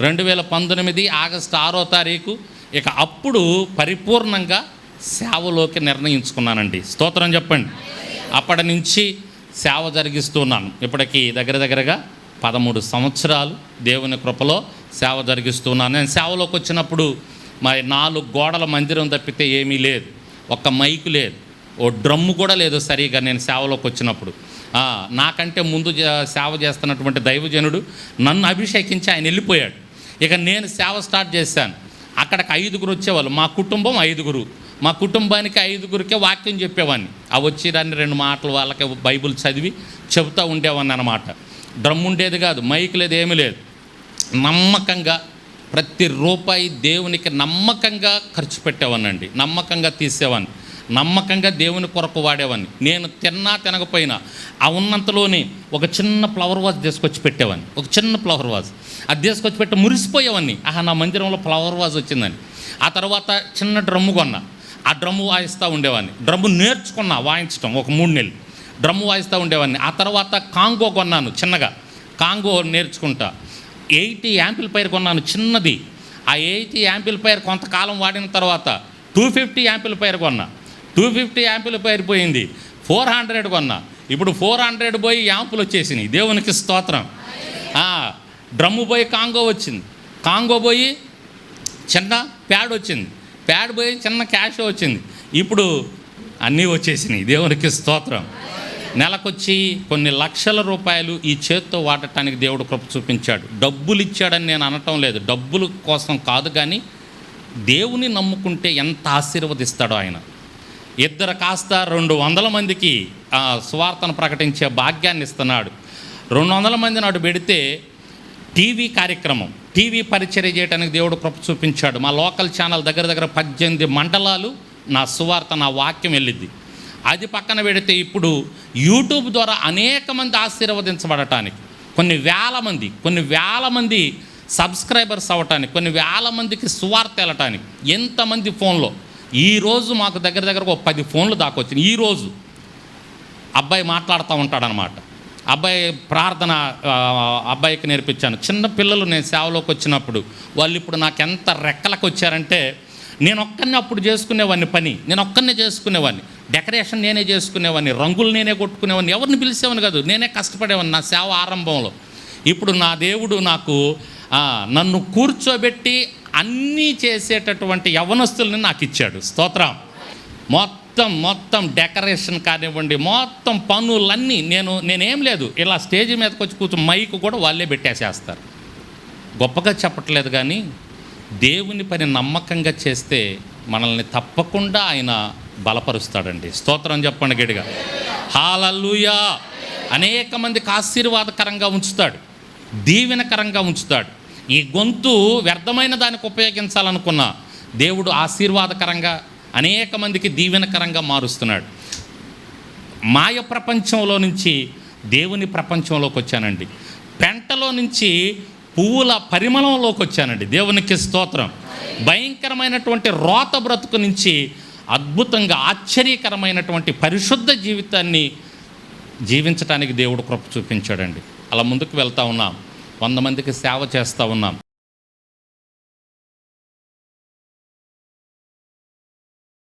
రెండు వేల పంతొమ్మిది ఆగస్టు ఆరో తారీఖు ఇక అప్పుడు పరిపూర్ణంగా సేవలోకి నిర్ణయించుకున్నానండి. స్తోత్రం చెప్పండి. అప్పటి నుంచి సేవ జరిగిస్తున్నాను ఇప్పటికి దగ్గర దగ్గరగా పదమూడు సంవత్సరాలు దేవుని కృపలో సేవ జరిగిస్తున్నాను నేను సేవలోకి వచ్చినప్పుడు మరి నాలుగు గోడల మందిరం తప్పితే ఏమీ లేదు. ఒక్క మైకు లేదు. ఓ డ్రమ్ము కూడా లేదు సరిగా నేను సేవలోకి వచ్చినప్పుడు. నాకంటే ముందు సేవ చేస్తున్నటువంటి దైవజనుడు నన్ను అభిషేకించి ఆయన వెళ్ళిపోయాడు. ఇక నేను సేవ స్టార్ట్ చేశాను. అక్కడికి ఐదుగురు వచ్చేవాళ్ళు. మా కుటుంబం ఐదుగురు. మా కుటుంబానికి ఐదుగురికే వాక్యం చెప్పేవాడిని. ఆ వచ్చిరాన్ని రెండు మాటలు వాళ్ళకి బైబిల్ చదివి చెబుతూ ఉండేవాడిని అనమాట డ్రమ్ ఉండేది కాదు మైక్ లేదు ఏమీ లేదు. నమ్మకంగా ప్రతి రూపాయి దేవునికి నమ్మకంగా ఖర్చు పెట్టేవాడినండి. నమ్మకంగా తీసేవాడిని. నమ్మకంగా దేవుని కొరకు వాడేవాడిని నేను తిన్నా తినకపోయినా ఆ ఉన్నంతలోనే ఒక చిన్న ఫ్లవర్ వాజ్ తీసుకొచ్చి పెట్టేవాడిని ఒక చిన్న ఫ్లవర్ వాజ్ అది తీసుకొచ్చి పెట్టి మురిసిపోయేవాడిని ఆహా నా మందిరంలో ఫ్లవర్ వాజ్ వచ్చిందని. ఆ తర్వాత చిన్న డ్రమ్ము కొన్నా. ఆ డ్రమ్ము వాయిస్తూ ఉండేవాడిని డ్రమ్ము నేర్చుకున్నా వాయించడం ఒక మూడు నెలలు. డ్రమ్ము వాయిస్తూ ఉండేవాడిని ఆ తర్వాత కాంగో కొన్నాను చిన్నగా. కాంగో నేర్చుకుంటా. ఎయిటీ యాంపిల్ పైర్ కొన్నాను చిన్నది. ఆ ఎయిటీ యాంపిల్ పైర్ కొంతకాలం వాడిన తర్వాత టూ ఫిఫ్టీ యాంపిల్ పైర్ కొన్నా. టూ ఫిఫ్టీ యాంపిల్ పైర్ పోయింది ఫోర్ హండ్రెడ్ కొన్నా. ఇప్పుడు ఫోర్ హండ్రెడ్ పోయి యాంపులు వచ్చేసినాయి. దేవునికి స్తోత్రం. డ్రమ్ము పోయి కాంగో వచ్చింది. కాంగో పోయి చిన్న ప్యాడ్ వచ్చింది. ప్యాడ్ పోయి చిన్న క్యాష్ వచ్చింది. ఇప్పుడు అన్నీ వచ్చేసినాయి. దేవునికి స్తోత్రం. నెలకొచ్చి కొన్ని లక్షల రూపాయలు ఈ చేత్తో వాడటానికి దేవుడు కృప చూపించాడు. డబ్బులు ఇచ్చాడని నేను అనటం లేదు. డబ్బుల కోసం కాదు కానీ దేవుని నమ్ముకుంటే ఎంత ఆశీర్వదిస్తాడో ఆయన. ఇద్దరు కాస్త రెండు వందల మందికి ఆ, సువార్తను ప్రకటించే భాగ్యాన్ని ఇస్తున్నాడు. రెండు వందల మంది నాడు పెడితే టీవీ కార్యక్రమం టీవీ పరిచర్య చేయడానికి దేవుడు కృప చూపించాడు. మా లోకల్ ఛానల్ దగ్గర దగ్గర పద్దెనిమిది మండలాలు నా సువార్త నా వాక్యం వెళ్ళిద్ది అది పక్కన పెడితే ఇప్పుడు యూట్యూబ్ ద్వారా అనేక మంది ఆశీర్వదించబడటానికి కొన్ని వేల మంది కొన్ని వేల మంది సబ్స్క్రైబర్స్ అవ్వటానికి కొన్ని వేల మందికి సువార్త వెళ్ళటానికి ఎంతమంది ఫోన్లో ఈరోజు మాకు దగ్గర దగ్గర ఒక పది ఫోన్లు దాకా వచ్చినాయి. ఈరోజు అబ్బాయి మాట్లాడుతూ ఉంటాడనమాట అబ్బాయి ప్రార్థన అబ్బాయికి నేర్పించాను. చిన్న పిల్లలు నేను సేవలోకి వచ్చినప్పుడు వాళ్ళు ఇప్పుడు నాకు ఎంత రెక్కలకు వచ్చారంటే నేను ఒక్కనే అప్పుడు చేసుకునేవాడిని పని నేను ఒక్కనే చేసుకునేవాడిని. డెకరేషన్ నేనే చేసుకునేవాడిని రంగులు నేనే కొట్టుకునేవాడిని ఎవరిని పిలిచేవాడిని కాదు నేనే కష్టపడేవాడిని నా సేవ ఆరంభంలో. ఇప్పుడు నా దేవుడు నాకు నన్ను కూర్చోబెట్టి అన్నీ చేసేటటువంటి యవనస్తుల్ని నాకు ఇచ్చాడు. స్తోత్రం. మొత్తం మొత్తం డెకరేషన్ కానివ్వండి మొత్తం పనులన్నీ నేను నేనేం లేదు. ఇలా స్టేజ్ మీదకి వచ్చి కూర్చొని మైక్ కూడా వాళ్ళే పెట్టేసేస్తారు. గొప్పగా చెప్పట్లేదు కానీ దేవుని పని నమ్మకంగా చేస్తే మనల్ని తప్పకుండా ఆయన బలపరుస్తాడండి. స్తోత్రం చెప్పండి గడిగా హాలూయా అనేక మందికి ఆశీర్వాదకరంగా ఉంచుతాడు. దీవెనకరంగా ఉంచుతాడు. ఈ గొంతు వ్యర్థమైన దానికి ఉపయోగించాలనుకున్న దేవుడు ఆశీర్వాదకరంగా అనేక మందికి దీవెనకరంగా మారుస్తున్నాడు. మాయ ప్రపంచంలో నుంచి దేవుని ప్రపంచంలోకి వచ్చానండి. పెంటలో నుంచి పువ్వుల పరిమళంలోకి వచ్చానండి. దేవునికి స్తోత్రం. భయంకరమైనటువంటి రోత బ్రతుకు నుంచి అద్భుతంగా ఆశ్చర్యకరమైనటువంటి పరిశుద్ధ జీవితాన్ని జీవించడానికి దేవుడు కృప చూపించాడండి. అలా ముందుకు వెళ్తా ఉన్నాం. వంద మందికి సేవ చేస్తూ ఉన్నాం.